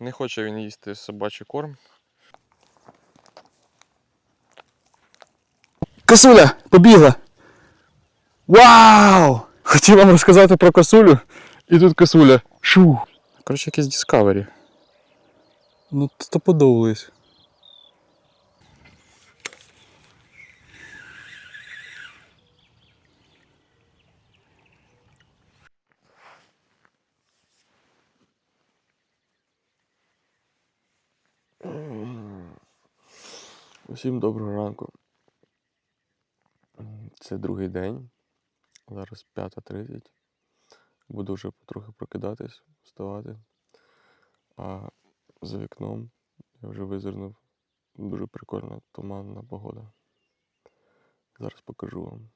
Не хоче він їсти собачий корм. Косуля, побігла. Вау! Хотів вам розказати про косулю, і тут косуля. Шу. Коротше, якийсь Discovery. Ну, то подобались. Усім доброго ранку. Це другий день. Зараз 5.30. Буду вже потрохи прокидатись, вставати. А за вікном я вже визирнув. Дуже прикольна туманна погода. Зараз покажу вам.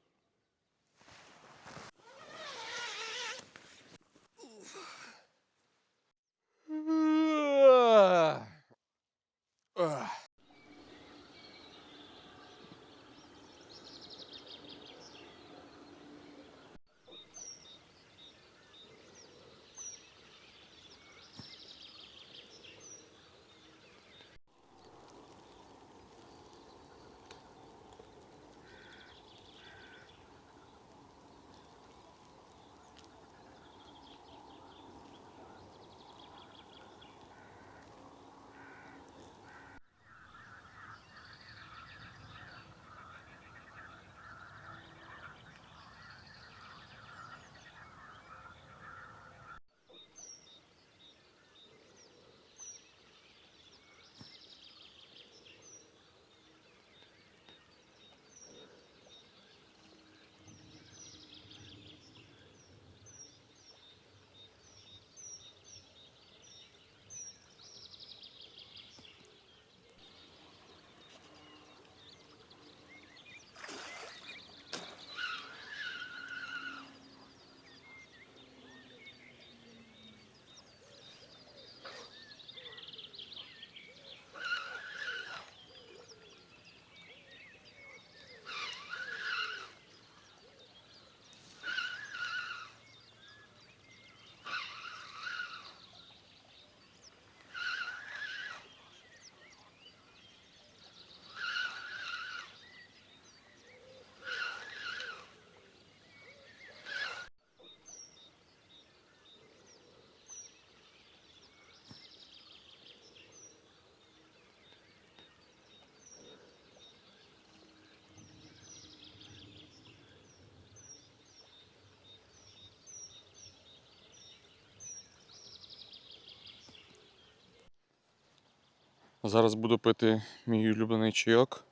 Зараз буду пити мій улюблений чайок.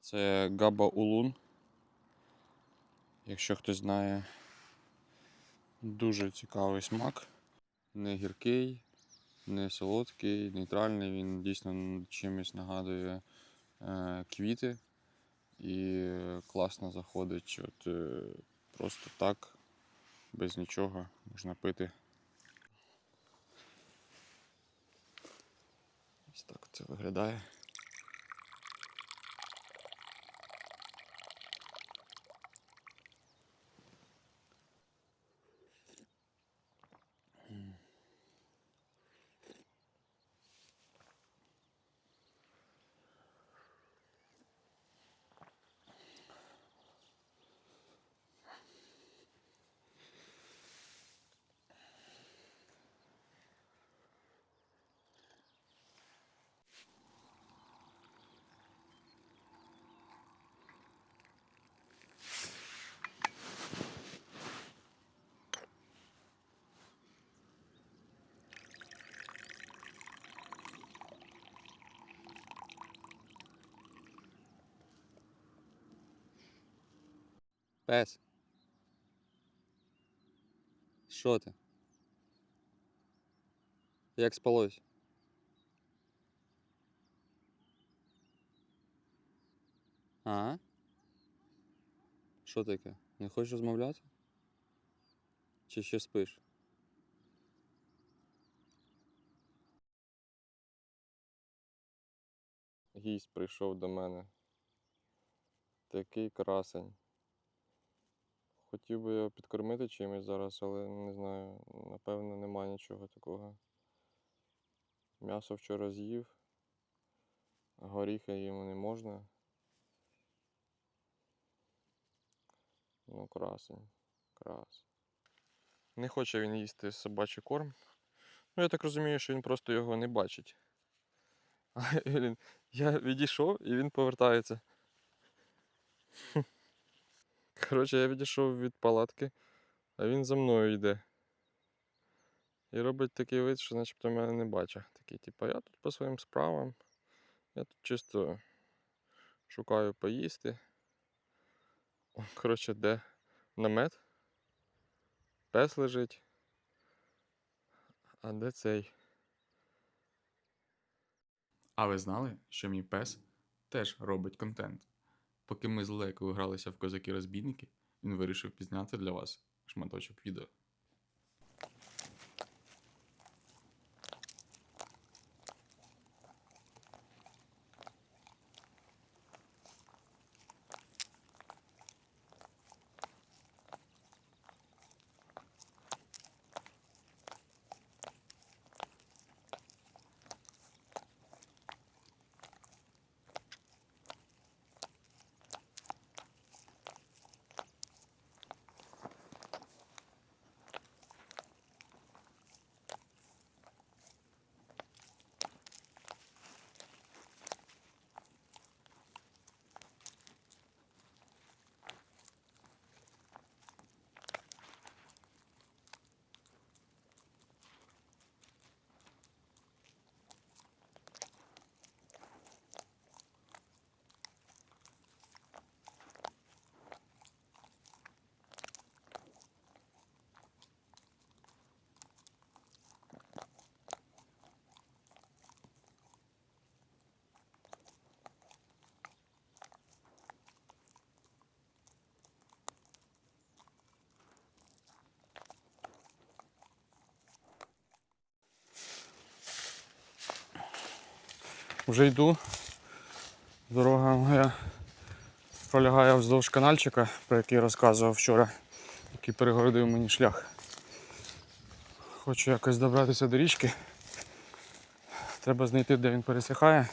Це Габа Улун. Якщо хтось знає, дуже цікавий смак. Не гіркий, не солодкий, нейтральний. Він дійсно чимось нагадує е, квіти і класно заходить от, е, просто так, без нічого можна пити. Ось так це виглядає. Пес. Що ти? Як спалось? А? Що таке? Не хочеш розмовляти? Чи ще спиш? Гість прийшов до мене. Такий красень. Хотів би його підкормити чимось зараз, але не знаю, напевно, нема нічого такого. М'ясо вчора з'їв. Горіхи йому не можна. Ну, красень. Крас. Не хоче він їсти собачий корм. Ну, я так розумію, що він просто його не бачить. А я відійшов і він повертається. Коротше, я відійшов від палатки, а він за мною йде. І робить такий вид, що начебто мене не бачить. Такий, типу, я тут по своїм справам. Я тут чисто шукаю поїсти. Коротше, де намет, пес лежить. А де цей? А ви знали, що мій пес теж робить контент? Поки ми з Лелекою гралися в козаки-розбійники, він вирішив пізняти для вас шматочок відео. Вже йду. Дорога моя пролягає вздовж канальчика, про який розказував вчора, який перегородив мені шлях. Хочу якось добратися до річки. Треба знайти, де він пересихає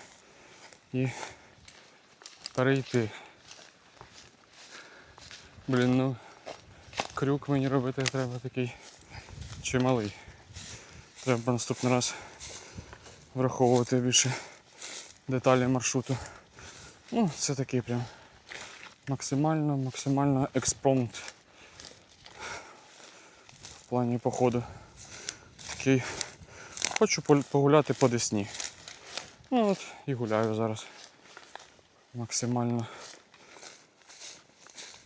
і перейти. Блін, ну крюк мені робити треба такий чималий. Треба наступний раз враховувати більше деталі маршруту. Ну, це такий прям максимально, максимально експромт в плані походу. Такий хочу погуляти по Десні. Ну от і гуляю зараз. Максимально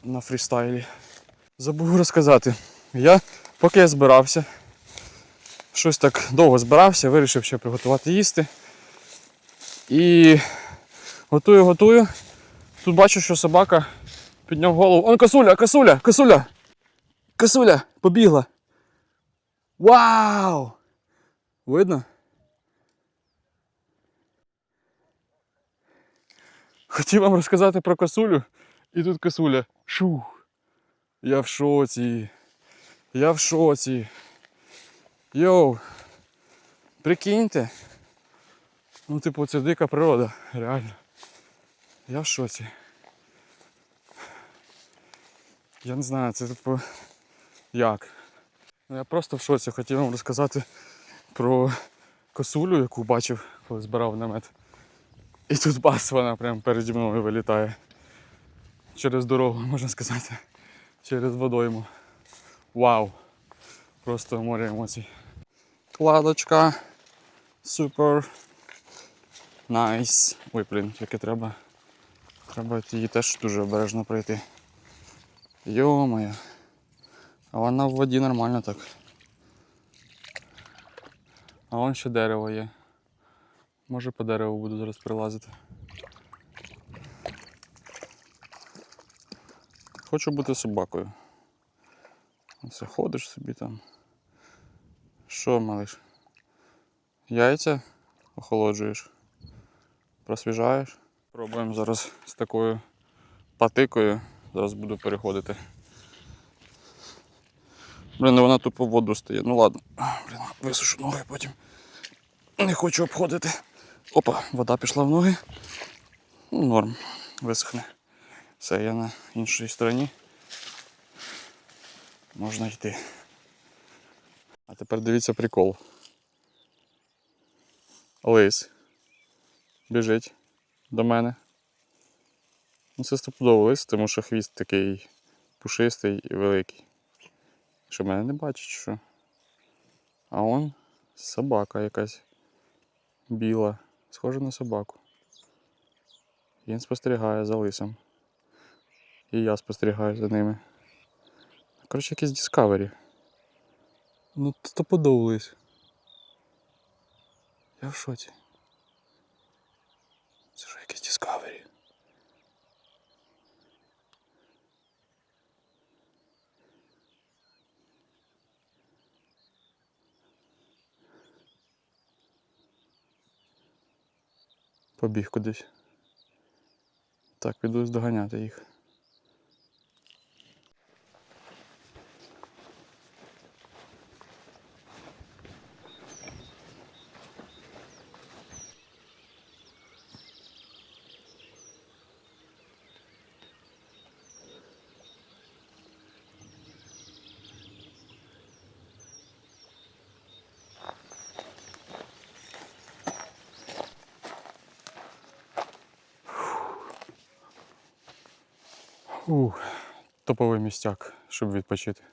на фрістайлі. Забув розказати. Я, поки я збирався, щось так довго збирався, вирішив ще приготувати їсти. І готую, готую. Тут бачу, що собака підняв голову. Он косуля, косуля, косуля! Косуля! Побігла! Вау! Видно? Хотів вам розказати про косулю, і тут косуля. Шух! Я в шоці. Я в шоці. Йоу! Прикиньте. Ну, типу, це дика природа, реально. Я в шоці. Я не знаю, це типу як. Ну, я просто в шоці хотів вам розказати про косулю, яку бачив, коли збирав намет. І тут бас вона прямо переді мною вилітає. Через дорогу, можна сказати. Через водойму. Вау! Просто море емоцій. Кладочка. Супер. Найс. Ой, блін, тільки треба. Треба її теж дуже обережно пройти. Йо-моє. А вона в воді нормально так. А вон ще дерево є. Може по дереву буду зараз прилазити. Хочу бути собакою. Оце ходиш собі там. Що, малиш? Яйця охолоджуєш? Просвіжаєш. Пробуємо зараз з такою патикою. Зараз буду переходити. Блін, ну вона тупо в воду стає. Ну ладно. Блін, висушу ноги потім. Не хочу обходити. Опа, вода пішла в ноги. Ну, норм, висохне. Все, я на іншій стороні. Можна йти. А тепер дивіться прикол. Лис. Біжить до мене. Ну, це стопудово лис, тому що хвіст такий пушистий і великий. Що мене не бачить, що. А он собака якась біла, схожа на собаку. Він спостерігає за лисом. І я спостерігаю за ними. Коротше, якийсь Discovery. Ну, стопудово лис. Я в шоці. Це ж якийсь Discovery. Побіг кудись. Так, піду здоганяти їх. Ух, топовий містяк, щоб відпочити.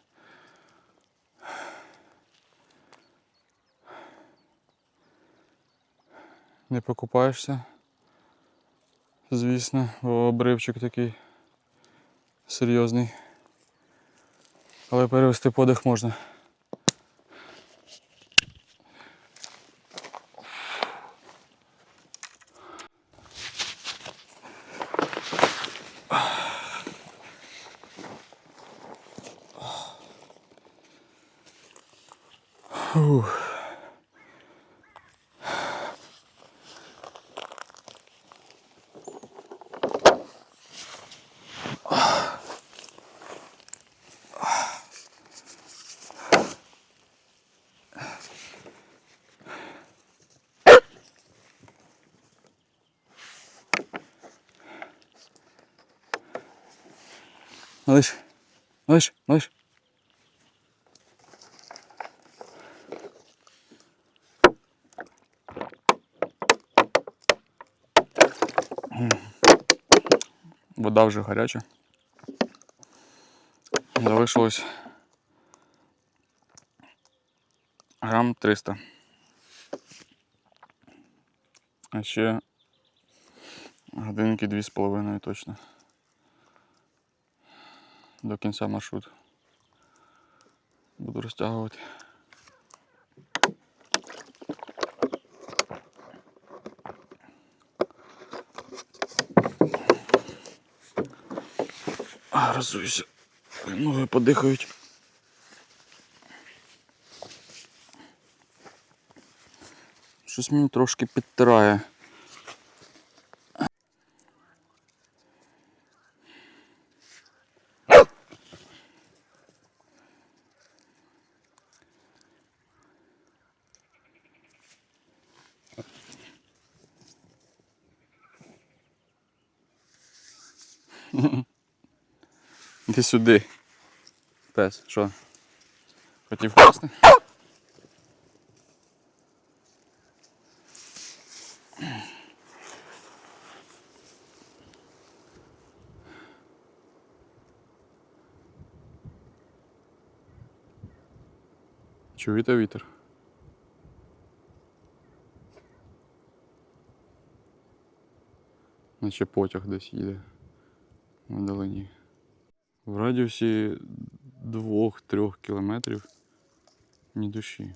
Не покупаєшся, звісно, бо обривчик такий серйозний. Але перевести подих можна. Ух. Малыш, малыш, малыш. Вода вже гаряча. Залишилось грам 300. А ще годинки дві з половиною точно. До кінця маршруту. Буду розтягувати. А, розуюся. Ноги подихають. Щось мені трошки підтирає. Іди сюди. Пес, що? Хотів впасти? Чуєте вітер? Наче потяг десь їде вдалині. В радіусі 2-3 кілометрів ні душі.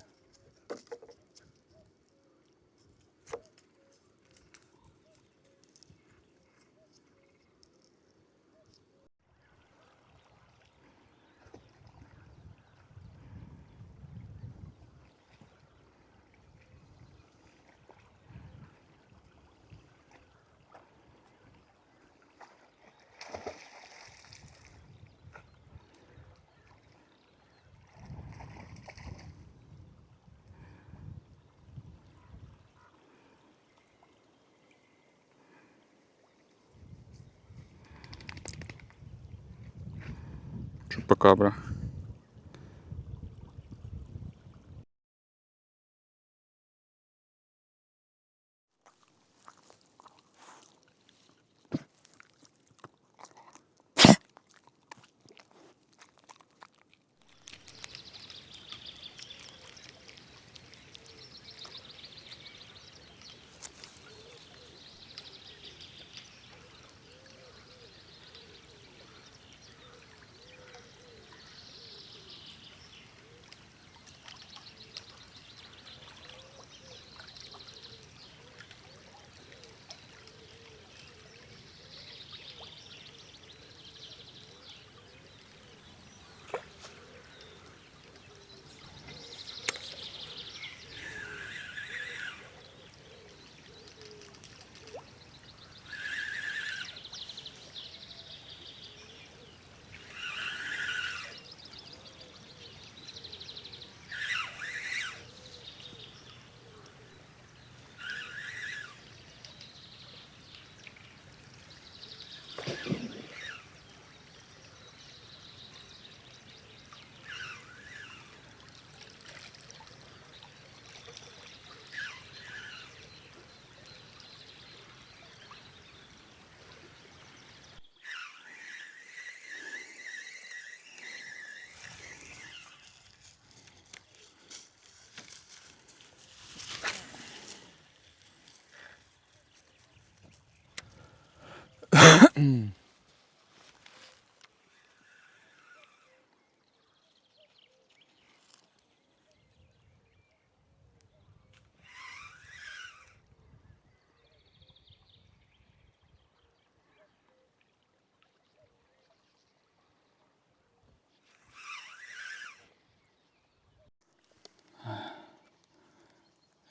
Чупакабра.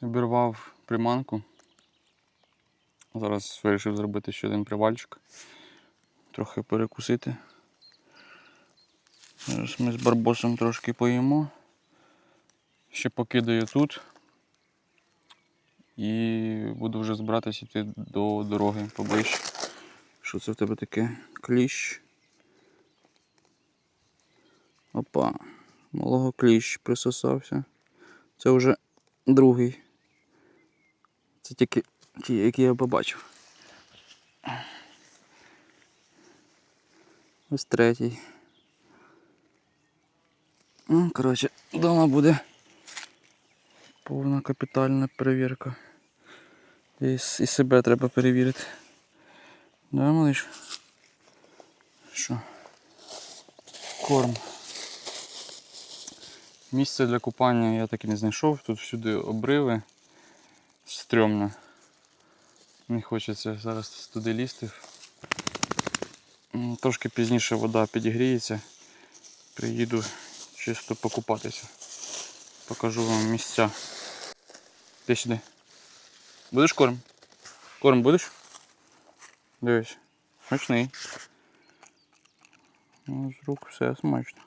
Обірвав приманку. Зараз вирішив зробити ще один привальчик. Трохи перекусити. Зараз ми з барбосом трошки поїмо. Ще покидаю тут. І буду вже збиратися йти до дороги поближче. Що це в тебе таке? Кліщ. Опа. Малого кліщ присосався. Це вже другий. Це тільки ті, які я побачив. Ось третій. Ну, коротше, вдома буде повна капітальна перевірка. І, і себе треба перевірити. Да, малиш? Що? Корм. Місце для купання я так і не знайшов. Тут всюди обриви. Стрьомно. Не хочеться зараз туди лізти. Трошки пізніше вода підігріється. Приїду чисто покупатися. Покажу вам місця. Ти сюди. Будеш корм? Корм будеш? Дивись. Смачний. Ну, з рук все смачно.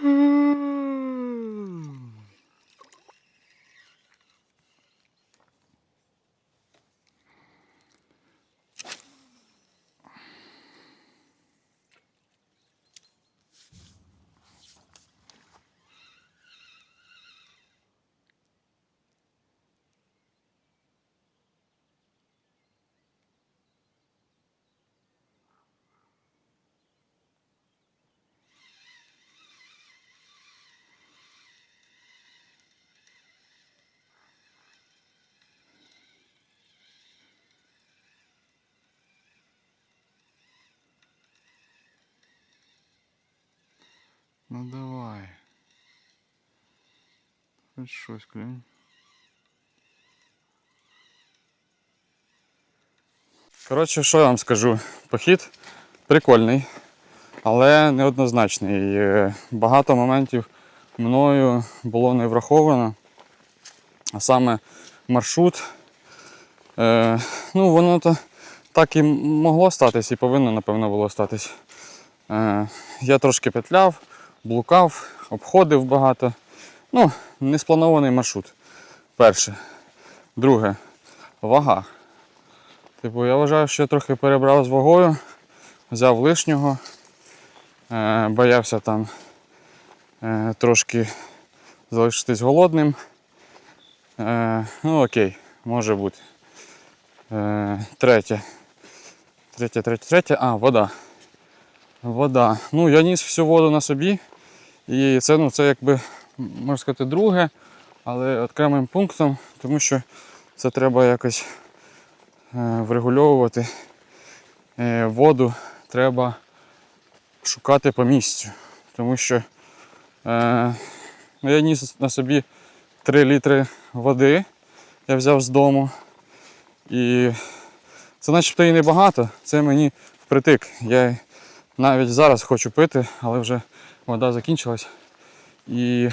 Hmm. Ну давай. Хоч щось клюнь. Коротше, що я вам скажу? Похід прикольний, але неоднозначний. Е, Багато моментів мною було не враховано. А саме маршрут. Е, ну, воно то так і могло статись, і повинно, напевно, було статись. Е, я трошки петляв, блукав, обходив багато. Ну, не спланований маршрут. Перше. Друге, вага. Типу, я вважаю, що я трохи перебрав з вагою, взяв лишнього, е, боявся там е, трошки залишитись голодним. Е, ну окей, може бути. Е, третє. Третє, третє, третє. А, вода. Вода. Ну, я ніс всю воду на собі. І це, ну, це якби, можна сказати, друге, але окремим пунктом, тому що це треба якось е, врегульовувати. Е, воду треба шукати по місцю. Тому що е, ну, я ніс на собі 3 літри води, я взяв з дому. І це начебто і небагато, це мені впритик. Я навіть зараз хочу пити, але вже вода закінчилась. І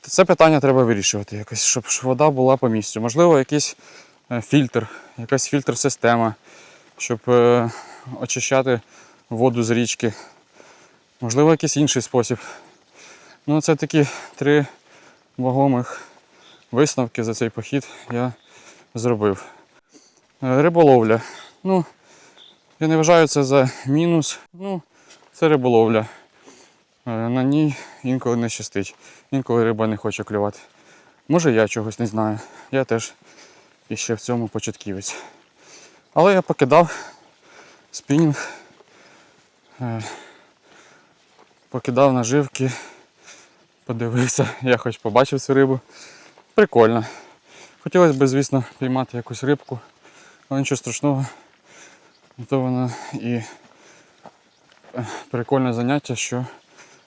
це питання треба вирішувати якось, щоб вода була по місцю. Можливо, якийсь е, фільтр, якась фільтр-система, щоб е, очищати воду з річки. Можливо, якийсь інший спосіб. Ну, це такі три вагомих висновки за цей похід я зробив. Е, Риболовля. Ну, я не вважаю це за мінус. Ну, це риболовля. Е, На ній інколи не щастить. Інколи риба не хоче клювати. Може я чогось не знаю. Я теж іще в цьому початківець. Але я покидав спінінг, е, покидав наживки, подивився, я хоч побачив цю рибу. Прикольно. Хотілося б, звісно, піймати якусь рибку, але нічого страшного. То воно і е, прикольне заняття, що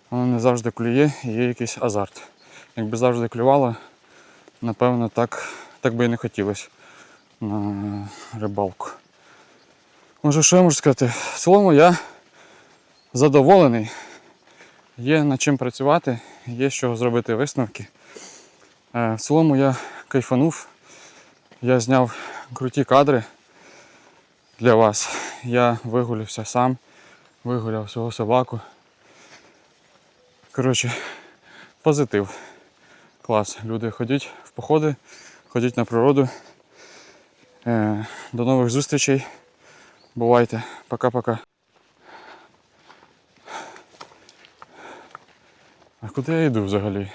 воно не завжди клює і є якийсь азарт. Якби завжди клювало, напевно, так, так би і не хотілося на рибалку. Може, що я можу сказати? В цілому я задоволений. Є над чим працювати, є з чого зробити висновки. Е, В цілому я кайфанув. Я зняв круті кадри для вас. Я вигулявся сам, вигуляв свого собаку. Коротше, позитив. Клас. Люди ходіть в походи, ходіть на природу. Е, До нових зустрічей. Бувайте. Пока-пока. А куди я йду взагалі?